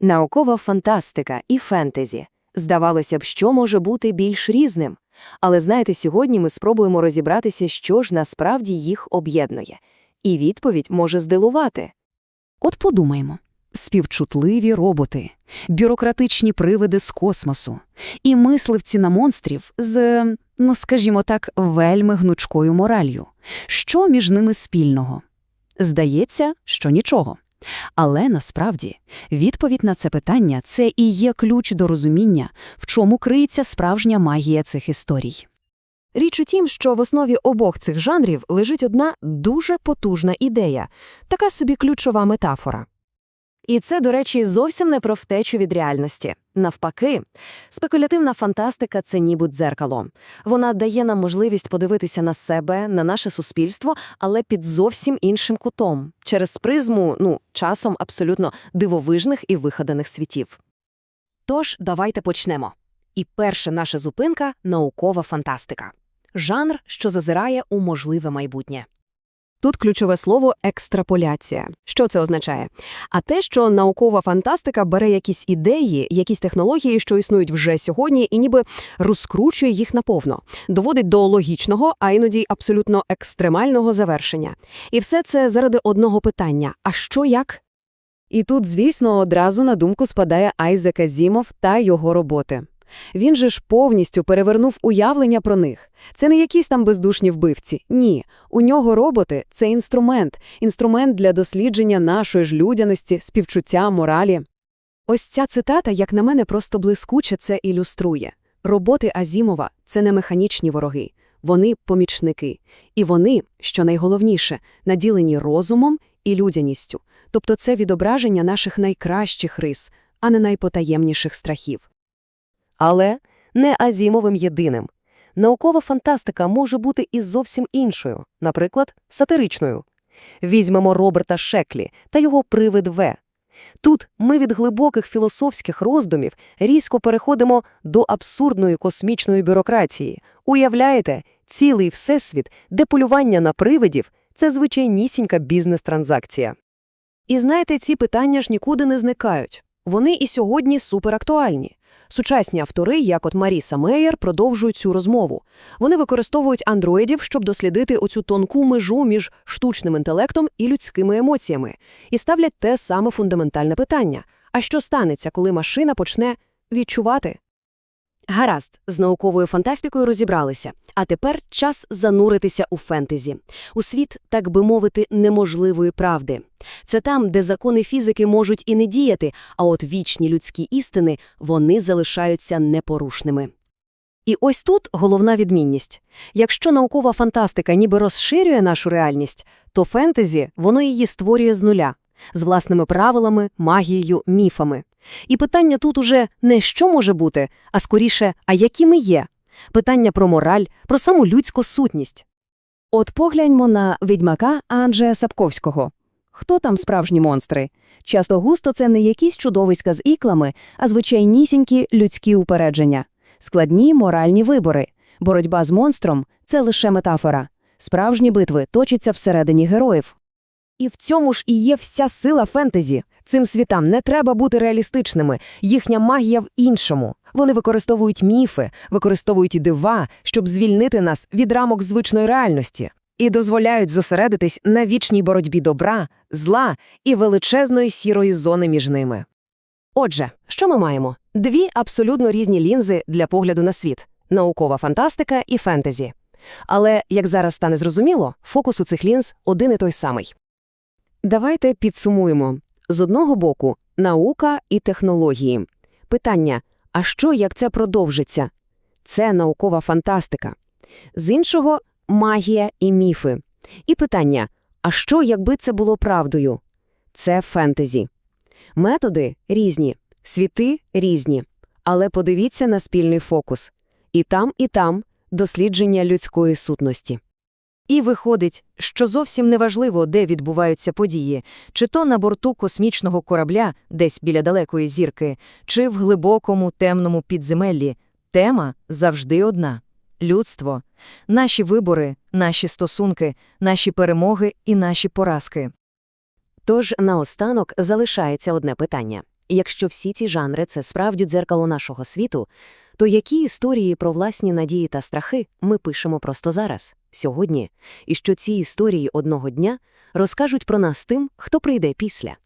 Наукова фантастика і фентезі. Здавалося б, що може бути більш різним. Але знаєте, сьогодні ми спробуємо розібратися, що ж насправді їх об'єднує. І відповідь може здивувати. От подумаймо. Співчутливі роботи, бюрократичні привиди з космосу і мисливці на монстрів з, ну скажімо так, вельми гнучкою моралью. Що між ними спільного? Здається, що нічого. Але насправді відповідь на це питання це і є ключ до розуміння, в чому криється справжня магія цих історій. Річ у тім, що в основі обох цих жанрів лежить одна дуже потужна ідея, така собі ключова метафора. І це, до речі, зовсім не про втечу від реальності. Навпаки, спекулятивна фантастика це ніби дзеркало. Вона дає нам можливість подивитися на себе, на наше суспільство, але під зовсім іншим кутом, через призму, ну, часом абсолютно дивовижних і вигаданих світів. Тож, давайте почнемо. І перша наша зупинка наукова фантастика. Жанр, що зазирає у можливе майбутнє. Тут ключове слово екстраполяція. Що це означає? А те, що наукова фантастика бере якісь ідеї, якісь технології, що існують вже сьогодні, і ніби розкручує їх наповно, доводить до логічного, а іноді абсолютно екстремального завершення. І все це заради одного питання: а що як? І тут, звісно, одразу на думку спадає Айзек Азімов та його роботи. Він же ж повністю перевернув уявлення про них. Це не якісь там бездушні вбивці. Ні. У нього роботи – це інструмент. Інструмент для дослідження нашої ж людяності, співчуття, моралі. Ось ця цитата, як на мене, просто блискуче це ілюструє. Роботи Азімова – це не механічні вороги. Вони – помічники. І вони, що найголовніше, наділені розумом і людяністю. Тобто це відображення наших найкращих рис, а не найпотаємніших страхів. Але не Азімовим єдиним. Наукова фантастика може бути і зовсім іншою, наприклад, сатиричною. Візьмемо Роберта Шеклі та його привид В. Тут ми від глибоких філософських роздумів різко переходимо до абсурдної космічної бюрократії. Уявляєте, цілий всесвіт, де полювання на привидів – це звичайнісінька бізнес-транзакція. І знаєте, ці питання ж нікуди не зникають. Вони і сьогодні суперактуальні. Сучасні автори, як от Маріса Меєр, продовжують цю розмову. Вони використовують андроїдів, щоб дослідити оцю тонку межу між штучним інтелектом і людськими емоціями, і ставлять те саме фундаментальне питання: а що станеться, коли машина почне відчувати? Гаразд, з науковою фантастикою розібралися. А тепер час зануритися у фентезі. У світ, так би мовити, неможливої правди. Це там, де закони фізики можуть і не діяти, а от вічні людські істини, вони залишаються непорушними. І ось тут головна відмінність. Якщо наукова фантастика ніби розширює нашу реальність, то фентезі, воно її створює з нуля, з власними правилами, магією, міфами. І питання тут уже не що може бути, а скоріше, а які ми є. Питання про мораль, про саму людську сутність. От погляньмо на відьмака Анджея Сапковського. Хто там справжні монстри? Часто густо це не якісь чудовиська з іклами, а звичайнісінькі людські упередження. Складні моральні вибори. Боротьба з монстром – це лише метафора. Справжні битви точаться всередині героїв. І в цьому ж і є вся сила фентезі. Цим світам не треба бути реалістичними, їхня магія в іншому. Вони використовують міфи, використовують дива, щоб звільнити нас від рамок звичної реальності, і дозволяють зосередитись на вічній боротьбі добра, зла і величезної сірої зони між ними. Отже, що ми маємо? Дві абсолютно різні лінзи для погляду на світ наукова фантастика і фентезі. Але, як зараз стане зрозуміло, фокус у цих лінз один і той самий. Давайте підсумуємо. З одного боку – наука і технології. Питання – а що, як це продовжиться? Це наукова фантастика. З іншого – магія і міфи. І питання – а що, якби це було правдою? Це фентезі. Методи різні, світи різні. Але подивіться на спільний фокус. І там, і там – дослідження людської сутності. І виходить, що зовсім неважливо, де відбуваються події, чи то на борту космічного корабля, десь біля далекої зірки, чи в глибокому темному підземеллі. Тема завжди одна – людство. Наші вибори, наші стосунки, наші перемоги і наші поразки. Тож наостанок залишається одне питання. Якщо всі ці жанри – це справді дзеркало нашого світу, то які історії про власні надії та страхи ми пишемо просто зараз, сьогодні, і що ці історії одного дня розкажуть про нас тим, хто прийде після?